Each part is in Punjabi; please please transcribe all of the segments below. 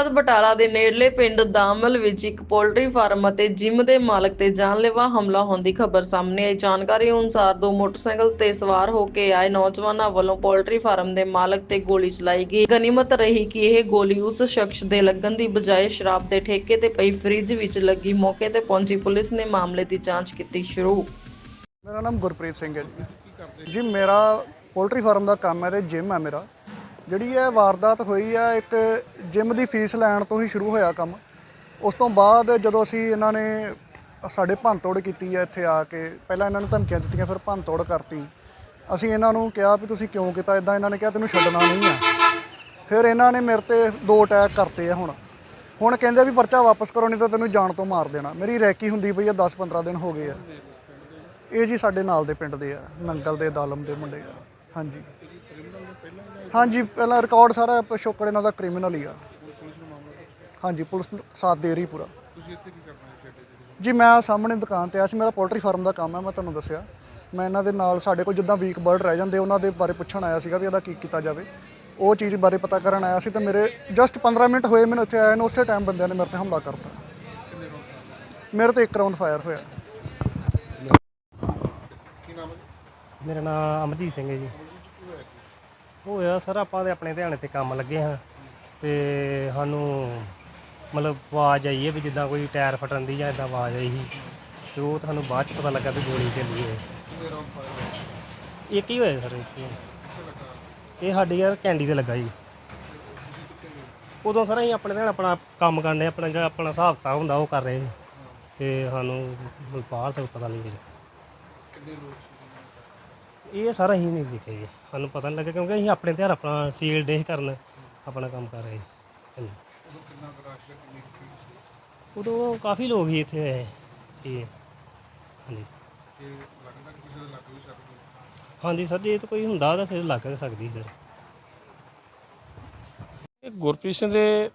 ਰਾਤ ਬਟਾਲਾ ਦੇ ਨੇੜਲੇ ਪਿੰਡ ਦਾਮਲ ਵਿੱਚ ਇੱਕ ਪੋਲਟਰੀ ਫਾਰਮ ਅਤੇ ਜਿਮ ਦੇ ਮਾਲਕ ਤੇ ਜਾਨਲੇਵਾ ਹਮਲਾ ਹੋਣ ਦੀ ਖਬਰ ਸਾਹਮਣੇ ਆਈ। ਜਾਣਕਾਰੀ ਅਨੁਸਾਰ ਦੋ ਮੋਟਰਸਾਈਕਲ ਤੇ ਸਵਾਰ ਹੋ ਕੇ ਆਏ ਨੌਜਵਾਨਾਂ ਵੱਲੋਂ ਪੋਲਟਰੀ ਫਾਰਮ ਦੇ ਮਾਲਕ ਤੇ ਗੋਲੀ ਚਲਾਈ ਗਈ। ਗਨੀਮਤ ਰਹੀ ਕਿ ਇਹ ਗੋਲੀ ਉਸ ਸ਼ਖਸ ਦੇ ਲੱਗਣ ਦੀ ਬਜਾਏ ਸ਼ਰਾਬ ਦੇ ਠੇਕੇ ਤੇ ਪਈ ਫ੍ਰਿਜ ਵਿੱਚ ਲੱਗੀ। ਮੌਕੇ ਤੇ ਪਹੁੰਚੀ ਪੁਲਿਸ ਨੇ ਮਾਮਲੇ ਦੀ ਜਾਂਚ ਕੀਤੀ ਸ਼ੁਰੂ। ਮੇਰਾ ਨਾਮ ਗੁਰਪ੍ਰੀਤ ਸਿੰਘ ਹੈ ਜੀ। ਜੀ, ਮੇਰਾ ਪੋਲਟਰੀ ਫਾਰਮ ਦਾ ਕੰਮ ਹੈ ਤੇ ਜਿਮ ਹੈ ਮੇਰਾ। ਜਿਹੜੀ ਇਹ ਵਾਰਦਾਤ ਹੋਈ ਆ, ਇੱਕ ਜਿਮ ਦੀ ਫੀਸ ਲੈਣ ਤੋਂ ਹੀ ਸ਼ੁਰੂ ਹੋਇਆ ਕੰਮ। ਉਸ ਤੋਂ ਬਾਅਦ ਜਦੋਂ ਅਸੀਂ ਇਹਨਾਂ ਨੇ ਸਾਡੇ ਭੰਨਤੋੜ ਕੀਤੀ ਹੈ ਇੱਥੇ ਆ ਕੇ, ਪਹਿਲਾਂ ਇਹਨਾਂ ਨੂੰ ਧਮਕੀਆਂ ਦਿੱਤੀਆਂ, ਫਿਰ ਭੰਨਤੋੜ ਕਰਤੀ। ਅਸੀਂ ਇਹਨਾਂ ਨੂੰ ਕਿਹਾ ਵੀ ਤੁਸੀਂ ਕਿਉਂ ਕੀਤਾ? ਇਦਾਂ ਇਹਨਾਂ ਨੇ ਕਿਹਾ, ਤੈਨੂੰ ਛੱਡਣਾ ਨਹੀਂ ਆ। ਫਿਰ ਇਹਨਾਂ ਨੇ ਮੇਰੇ ਤੇ ਦੋ ਅਟੈਕ ਕਰਤੇ ਆ ਹੁਣ। ਹੁਣ ਕਹਿੰਦੇ ਵੀ ਪਰਚਾ ਵਾਪਸ ਕਰੋ, ਨਹੀਂ ਤਾਂ ਤੈਨੂੰ ਜਾਨ ਤੋਂ ਮਾਰ ਦੇਣਾ। ਮੇਰੀ ਰੈਕੀ ਹੁੰਦੀ ਪਈ ਆ 10-15 ਦਿਨ ਹੋ ਗਏ ਆ। ਇਹ ਜੀ ਸਾਡੇ ਨਾਲ ਦੇ ਪਿੰਡ ਦੇ ਆ, ਨੰਗਲ ਦੇ ਦਾਲਮ ਦੇ ਮੁੰਡੇ ਆ। ਹਾਂਜੀ। ਹਾਂਜੀ ਪਹਿਲਾਂ ਰਿਕਾਰਡ ਸਾਰਾ ਪਿਛੋਕੜ ਇਹਨਾਂ ਦਾ ਕ੍ਰਿਮੀਨਲ ਹੀ ਆ। ਹਾਂਜੀ ਪੁਲਿਸ ਸਾਥ ਦੇ ਰਹੀ ਪੂਰਾ। ਜੀ ਮੈਂ ਸਾਹਮਣੇ ਦੁਕਾਨ ਤੇ ਆਇਆ ਸੀ ਮੇਰਾ ਪੋਲਟਰੀ ਫਾਰਮ ਦਾ ਕੰਮ ਹੈ ਮੈਂ ਤੁਹਾਨੂੰ ਦੱਸਿਆ। ਮੈਂ ਇਹਨਾਂ ਦੇ ਨਾਲ ਸਾਡੇ ਕੋਲ ਜਿੱਦਾਂ ਵੀਕ ਬਰਡ ਰਹਿ ਜਾਂਦੇ ਉਹਨਾਂ ਦੇ ਬਾਰੇ ਪੁੱਛਣ ਆਇਆ ਸੀਗਾ ਵੀ ਇਹਦਾ ਕੀ ਕੀਤਾ ਜਾਵੇ। ਉਹ ਚੀਜ਼ ਬਾਰੇ ਪਤਾ ਕਰਨ ਆਇਆ ਸੀ ਤੇ ਮੇਰੇ ਜਸਟ 15 ਮਿੰਟ ਹੋਏ ਮੈਨੂੰ ਇੱਥੇ ਆਏ ਨੂੰ ਉਸੇ ਟਾਈਮ ਬੰਦਿਆਂ ਨੇ ਮੇਰੇ ਤੇ ਹਮਲਾ ਕਰਤਾ। ਮੇਰੇ ਤੇ ਇੱਕ ਰਾਉਂਡ ਫਾਇਰ ਹੋਇਆ। ਮੇਰਾ ਨਾਮ ਅਮਰਜੀਤ ਸਿੰਘ ਹੈ ਜੀ। ਹੋਇਆ ਸਰ, ਆਪਾਂ ਤੇ ਆਪਣੇ ਧਿਆਨ ਤੇ ਕੰਮ ਲੱਗੇ ਹਾਂ ਤੇ ਸਾਨੂੰ ਮਤਲਬ ਆਵਾਜ਼ ਆਈ ਹੈ ਵੀ ਜਿੱਦਾਂ ਕੋਈ ਟਾਇਰ ਫਟਣ ਦੀ ਜਾਂ ਇਦਾਂ ਆਵਾਜ਼ ਆਈ ਸੀ ਤੇ ਉਹ ਤੁਹਾਨੂੰ ਬਾਅਦ ਚ ਪਤਾ ਲੱਗਾ ਵੀ ਗੋਲੀ ਚੱਲੀ ਹੈ। ਇੱਕ ਹੀ ਹੋਇਆ ਸਰ, ਇੱਕ ਹੀ। ਇਹ ਸਾਡੇ ਯਾਰ ਕੈਂਡੀ ਤੇ ਲੱਗਾ ਜੀ। ਉਦੋਂ ਸਰ ਅਸੀਂ ਆਪਣੇ ਧਿਆਨ ਆਪਣਾ ਕੰਮ ਕਰਨੇ, ਆਪਣਾ ਜਿਹੜਾ ਆਪਣਾ ਹਿਸਾਬ ਕਿਤਾਬ ਹੁੰਦਾ ਉਹ ਕਰ ਰਹੇ ਸੀ। ਤੇ ਸਾਨੂੰ ਬਾਹਰ ਤੋਂ ਪਤਾ ਨਹੀਂ ਜੀ ਇਹ ਸਾਰਾ ਹੀ ਨਹੀਂ ਦੇਖਿਆ ਜੀ। ਸਾਨੂੰ ਪਤਾ ਨਹੀਂ ਲੱਗਾ ਕਿਉਂਕਿ ਅਸੀਂ ਆਪਣੇ ਤਿਉਹਾਰ ਆਪਣਾ ਸੀਲ ਡੇ ਕਰਨ ਆਪਣਾ ਕੰਮ ਕਰ ਰਹੇ ਹਾਂਜੀ। ਉਦੋਂ ਕਾਫੀ ਲੋਕ ਹੀ ਇੱਥੇ ਹੋਏ ਜੀ ਹਾਂਜੀ। ਹਾਂਜੀ ਸਰ, ਜੇ ਤਾਂ ਕੋਈ ਹੁੰਦਾ ਤਾਂ ਫਿਰ ਲੱਗ ਸਕਦੀ ਸਰ। ਇਹ ਗੁਰਪ੍ਰੀਤ ਸਿੰਘ ਦੇ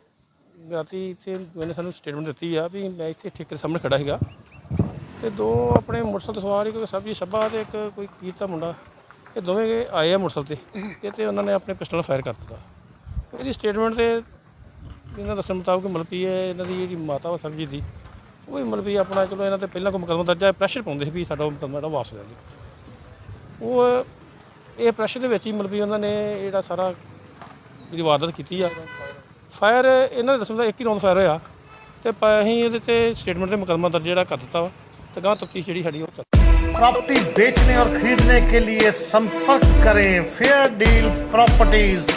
ਰਾਤੀ ਇੱਥੇ ਮੈਨੇ ਸਾਨੂੰ ਸਟੇਟਮੈਂਟ ਦਿੱਤੀ ਆ ਵੀ ਮੈਂ ਇੱਥੇ ਠੇਕੇ ਸਾਹਮਣੇ ਖੜਾ ਸੀਗਾ। ਤੇ ਦੋ ਆਪਣੇ ਮੋਟਰਸਾਈਕਲ ਸਵਾਰ ਇੱਕ ਸਬਜੀ ਸੱਬਾ ਤੇ ਇੱਕ ਕੋਈ ਕੀਤਾ ਮੁੰਡਾ। ਇਹ ਦੋਵੇਂ ਗਏ, ਆਏ ਆ ਮੋਟਰਸਾਈਕਲ ਤੇ। ਤੇ ਤੇ ਉਹਨਾਂ ਨੇ ਆਪਣੇ ਪਿਸਟਲ ਨਾਲ ਫਾਇਰ ਕਰ ਦਿੱਤਾ। ਇਹਦੀ ਸਟੇਟਮੈਂਟ ਤੇ ਇਹਨਾਂ ਦੱਸਣ ਮੁਤਾਬਕ ਮਤਲਬ ਵੀ ਇਹ, ਇਹਨਾਂ ਦੀ ਜਿਹੜੀ ਮਾਤਾ ਵਾ ਸਰਬਜੀਤ ਦੀ, ਉਹ ਵੀ ਮਤਲਬ ਵੀ ਆਪਣਾ ਚਲੋ ਇਹਨਾਂ ਤੇ ਪਹਿਲਾਂ ਕੋਈ ਮੁਕੱਦਮਾ ਦਰਜ ਹੈ ਪ੍ਰੈਸ਼ਰ ਪਾਉਂਦੇ ਸੀ ਵੀ ਸਾਡਾ ਮੁਕੱਦਮਾ ਜਿਹੜਾ ਵਾਪਸ ਲੈ ਲਓ ਉਹ ਇਹ ਪ੍ਰੈਸ਼ਰ ਦੇ ਵਿੱਚ ਹੀ ਮਤਲਬ ਵੀ ਉਹਨਾਂ ਨੇ ਜਿਹੜਾ ਸਾਰਾ ਜਿਹੜੀ ਵਾਰਦਾਤ ਕੀਤੀ ਆ। ਫਾਇਰ ਇਹਨਾਂ ਨੇ ਦੱਸਣ ਦਾ ਇੱਕ ਹੀ ਰੌਂਦ ਫਾਇਰ ਹੋਇਆ ਤੇ ਪ- ਅਸੀਂ ਇਹਦੇ ਤੇ ਸਟੇਟਮੈਂਟ ਤੇ ਮੁਕੱਦਮਾ ਦਰਜ ਜਿਹੜਾ ਕਰ ਦਿੱਤਾ ਵਾ। तो गाँव तफ्तीश जी साड़ी वो प्रॉपर्टी बेचने और खरीदने के लिए संपर्क करें फेयर डील प्रॉपर्टीज